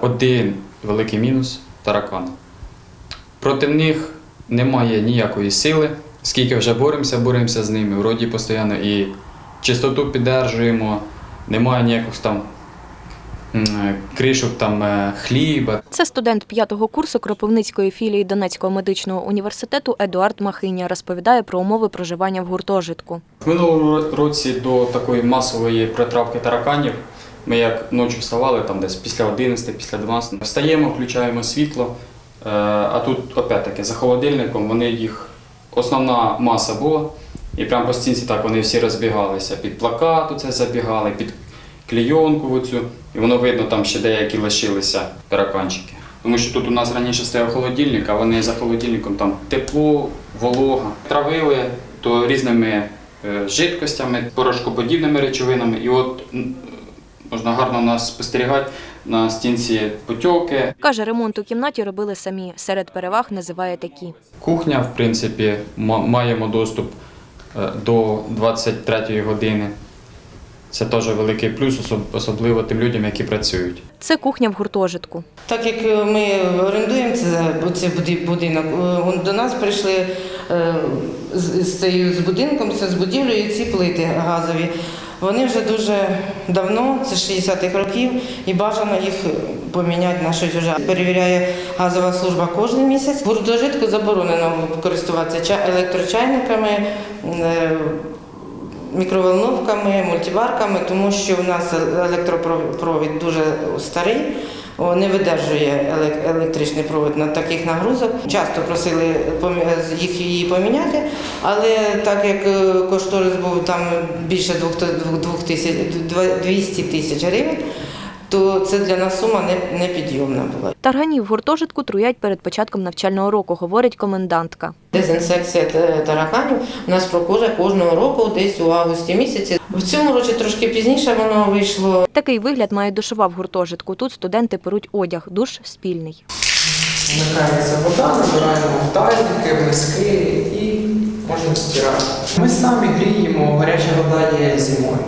Один великий мінус таракан. Проти них немає ніякої сили. Скільки вже боремося, боремося з ними. Вроді постійно і чистоту піддержуємо, немає ніяких там кришок там, е, хліба. Це студент п'ятого курсу Кропивницької філії Донецького медичного університету Едуард Махиня розповідає про умови проживання в гуртожитку. В минулому році до такої масової притравки тараканів ми як ночі вставали, там десь після 11, після 12, встаємо, включаємо світло, е, а тут опять-таки за холодильником вони їх, основна маса була, і прямо по стінці так вони всі розбігалися. Під плакат оце забігали, під клійонку оцю, і воно видно, там ще деякі лишилися тараканчики. Тому що тут у нас раніше стояв холодильник, а вони за холодильником там тепло, волога. Травили то різними е, жидкостями, порошкоподібними речовинами. І от можна гарно нас спостерігати на стінці потьоки. Каже, ремонт у кімнаті робили самі. Серед переваг називає такі. Кухня, в принципі, ма- маємо доступ е, до 23-ї години. Це теж великий плюс, особливо тим людям, які працюють. Це кухня в гуртожитку. Так як е, ми орендуємо це, цей буди- будинок, е, до нас прийшли з, будинком, це з будівлею ці плити газові. Вони вже дуже давно, це з 60-х років, і бажано їх поміняти на щось вже. Перевіряє газова служба кожен місяць. В гуртожитку заборонено користуватися ча- електрочайниками, е, мікроволновками, мультиварками, тому що в нас електропровід дуже старий. Не видержує електричний провод на таких нагрузок. Часто просили їх її поміняти, але так як е, кошторис був там більше двох ти- двох- двох тисяч 200 тисяч гривень, то це для нас сума не- непідйомна була. Тарганів гуртожитку труять перед початком навчального року, говорить комендантка. Дезінсекція та- тараканів у нас проходить кожного року, десь у августі місяці. В цьому році трошки пізніше воно вийшло. Такий вигляд має душова в гуртожитку. Тут студенти перуть одяг, душ спільний. Вмикається вода, набираємо в миски і можна стирати. Ми самі гріємо, гаряча вода є зимою,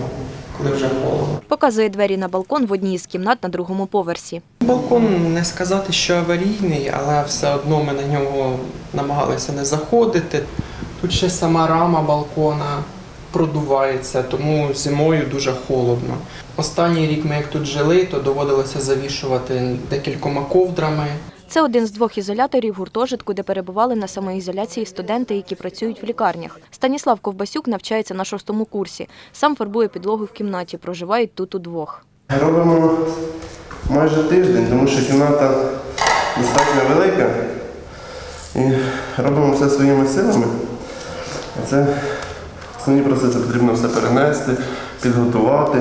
коли вже холодно. Показує двері на балкон в одній із кімнат на другому поверсі. Балкон не сказати, що аварійний, але все одно ми на нього намагалися не заходити. Тут ще сама рама балкона продувається, тому зимою дуже холодно. Останній рік ми як тут жили, то доводилося завішувати декількома ковдрами. Це один з двох ізоляторів гуртожитку, де перебували на самоізоляції студенти, які працюють в лікарнях. Станіслав Ковбасюк навчається на шостому курсі. Сам фарбує підлогу в кімнаті. Проживають тут удвох. Робимо майже тиждень, тому що кімната достатньо велика. І робимо все своїми силами. Це основні процеси потрібно все перенести, підготувати,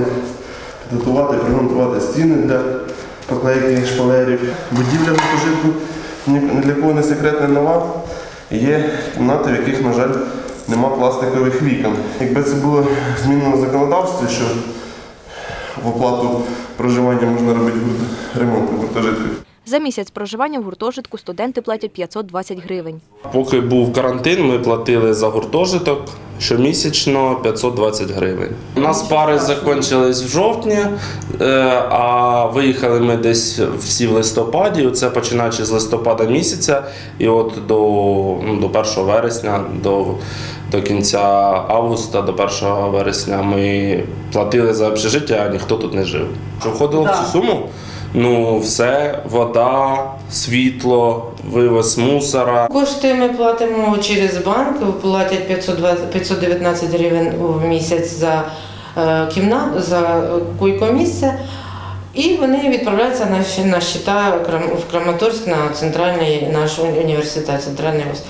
підготувати, примонтувати стіни для поклейки шпалерів. Будівля на пожитку ні ні для кого не секретна нова. Є кімнати, в яких, на жаль, нема пластикових вікон. Якби це було змінено в законодавстві, що в оплату проживання можна робити ремонт у гуртожитку. За місяць проживання в гуртожитку студенти платять 520 гривень. Поки був карантин, ми платили за гуртожиток щомісячно 520 гривень. У нас пари закінчились в жовтні, е, а виїхали ми десь всі в листопаді. Це починаючи з листопада місяця, і от до, ну, до 1 вересня, до, до кінця августа, до 1 вересня ми платили за общежиття, а ніхто тут не жив. Що входило в цю суму? Ну, все, вода, світло, вивоз мусора. Кошти ми платимо через банк, платять 520 519 гривень в місяць за е, кімнату, за койко-місце. І вони відправляються на, на щита в Краматорськ на центральний наш університет, центральний вуз.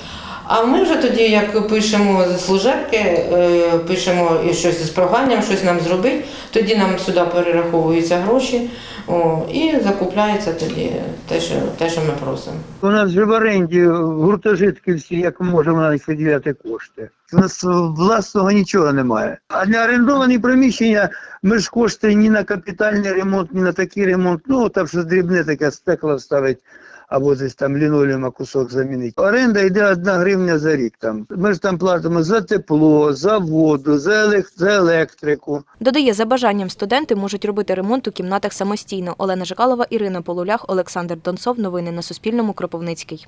А ми вже тоді, як пишемо з служебки, е, пишемо щось з проханням, щось нам зробити, тоді нам сюди перераховуються гроші о, і закупляється тоді те, що, те, що ми просимо. У нас же в оренді гуртожитки всі, як можемо на них виділяти кошти. У нас власного нічого немає. А не орендовані приміщення, ми ж кошти ні на капітальний ремонт, ні на такий ремонт. Ну там щось дрібне таке стекло ставить. Або десь там лінолеума кусок замінити. Оренда йде одна гривня за рік. Там ми ж там платимо за тепло, за воду, за електрику. Додає, за бажанням студенти можуть робити ремонт у кімнатах самостійно. Олена Жикалова, Ірина Полулях, Олександр Донцов. Новини на Суспільному. Кропивницький.